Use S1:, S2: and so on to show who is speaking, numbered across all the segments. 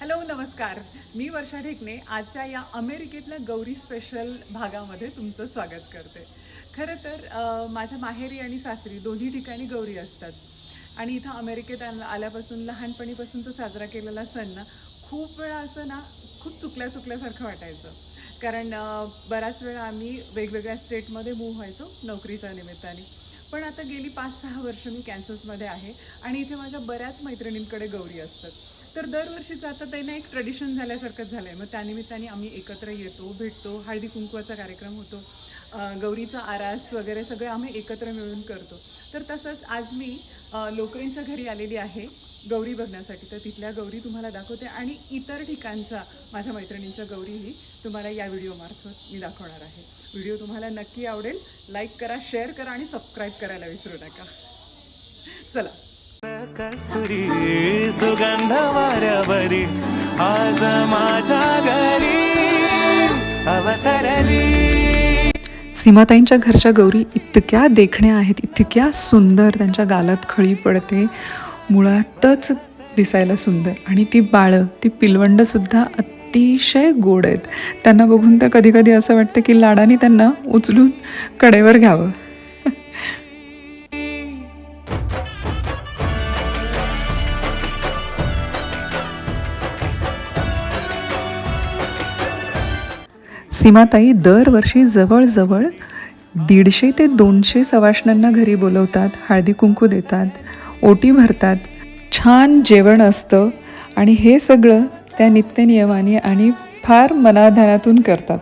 S1: Hello नमस्कार. मी वर्षा ढेकणे. आजच्या या अमेरिकेतल्या गौरी स्पेशल भागामध्ये तुमचं स्वागत करते. खरं तर माझ्या माहेरी आणि सासरी दोन्ही ठिकाणी गौरी असतात. आणि इथं अमेरिकेत आल्यापासून लहानपणीपासून तो साजरा केलेला सण ना खूप वेळा असं ना खूप चुकल्या चुकल्यासारखं वाटायचं. कारण बऱ्याच बराच वेळा आम्ही वेगवेगळ्या स्टेटमध्ये मूव्ह व्हायचो नोकरीच्या निमित्ताने. पण आता गेली पाच सहा वर्ष मी कॅन्ससमध्ये आहे आणि इथे माझ्या बऱ्याच मैत्रिणींकडे गौरी असतात. तर दरवर्षीचं आता त्यांना एक ट्रेडिशन झाल्यासारखंच झालं आहे मग त्यानिमित्ताने आम्ही एकत्र येतो भेटतो हळदी कुंकवाचा कार्यक्रम होतो गौरीचा आरास वगैरे सगळे आम्ही एकत्र मिळून करतो. तर तसंच आज मी लोकरींच्या घरी आलेली आहे गौरी बघण्यासाठी. तर तिथल्या गौरी तुम्हाला दाखवते आणि इतर ठिकाणच्या माझ्या मैत्रिणींच्या गौरीही तुम्हाला या व्हिडिओमार्फत मी दाखवणार आहे. व्हिडिओ तुम्हाला नक्की आवडेल. लाईक करा शेअर करा आणि सबस्क्राईब करायला विसरू नका. चला.
S2: कस्तुरी सुगंध वाऱ्यावरी आज माझ्या घरी अवतरली.
S3: सीमाताईंच्या घरच्या गौरी इतक्या देखण्या आहेत इतक्या सुंदर त्यांच्या गालात खळी पडते. मुळातच दिसायला सुंदर. आणि ती बाळं ती पिलवंडसुद्धा अतिशय गोड आहेत. त्यांना बघून तर कधीकधी असं वाटतं की लाडाने त्यांना उचलून कडेवर घ्यावं. सीमाताई दरवर्षी जवळजवळ दीडशे ते दोनशे सवाष्णांना घरी बोलवतात हळदी कुंकू देतात ओटी भरतात छान जेवण असतं आणि हे सगळं त्या नित्यनियमाने आणि फार मनाधानातून करतात.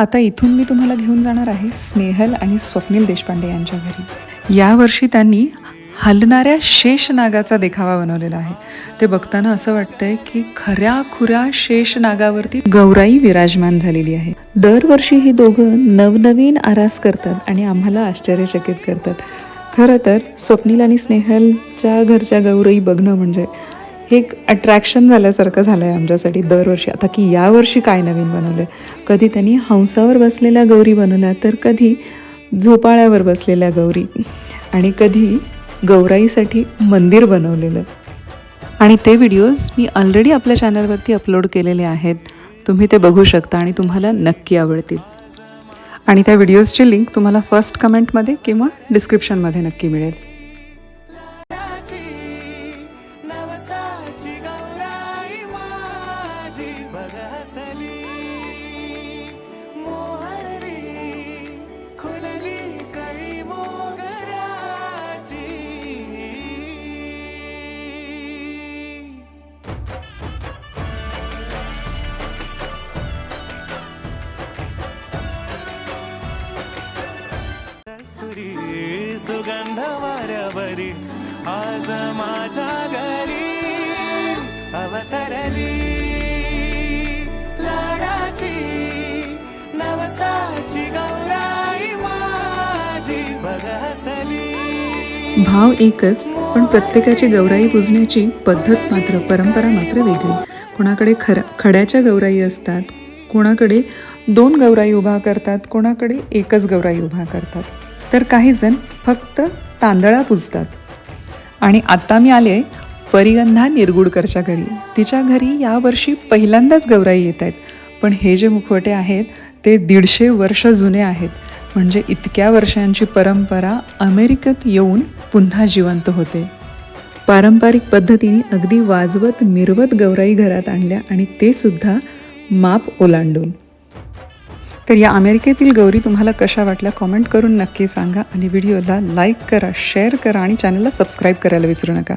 S3: आता इथून मी तुम्हाला घेऊन जाणार आहे स्नेहल आणि स्वप्नील देशपांडे यांच्या घरी. यावर्षी त्यांनी हलणाऱ्या शेष नागाचा देखावा बनवलेला आहे. ते बघताना असं वाटतंय की खऱ्या खुऱ्या शेष नागावरती गौराई विराजमान झालेली आहे. दरवर्षी ही दोघं नवनवीन आरास करतात आणि आम्हाला आश्चर्यचकित करतात. खरं तर स्वप्नील आणि स्नेहलच्या घरच्या गौराई बघणं म्हणजे हे एक अट्रॅक्शन झाल्यासारखं झालं आहे आमच्यासाठी दरवर्षी. आता की यावर्षी काय नवीन बनवलं आहे कधी त्यांनी हंसावर बसलेल्या गौरी बनवल्या तर कधी झोपाळ्यावर बसलेल्या गौरी. आणि कधी गौराईसाठी मंदिर बनवलेलं. आणि ते व्हिडिओज मी ऑलरेडी आपल्या चॅनलवरती अपलोड केलेले आहेत. तुम्ही ते बघू शकता आणि तुम्हाला नक्की आवडतील. आणि त्या व्हिडिओजची लिंक तुम्हाला फर्स्ट कमेंटमध्ये किंवा डिस्क्रिप्शनमध्ये नक्की मिळेल.
S2: घरी सुगंध वाऱ्यावरी आज माझ्या घरी अवतरली. लाडाची नवसाची गौराई माझी बघसली
S3: भाव एकच पण प्रत्येकाची गौराई पुजण्याची पद्धत मात्र परंपरा मात्र वेगळी. कोणाकडे खर खड्याच्या गौराई असतात कोणाकडे दोन गौराई उभा करतात कोणाकडे एकच गौराई उभा करतात. तर काही जण फक्त तांदळा पुजतात. आणि आता मी आले परिगंधा निरगुडकरच्या घरी. तिच्या घरी यावर्षी पहिल्यांदाच गौराई येत आहेत. पण हे जे मुखवटे आहेत ते दीडशे वर्ष जुने आहेत. म्हणजे इतक्या वर्षांची परंपरा अमेरिकेत येऊन पुन्हा जिवंत होते. पारंपरिक पद्धतीने अगदी वाजवत मिरवत गौराई घरात आणल्या आणि ते सुद्धा माप ओलांडून. तर या अमेरिकेतील गौरी तुम्हाला कशा वाटल्या कॉमेंट करून नक्की सांगा आणि व्हिडिओला लाईक करा शेअर करा आणि चॅनलला सबस्क्राईब करायला विसरू नका.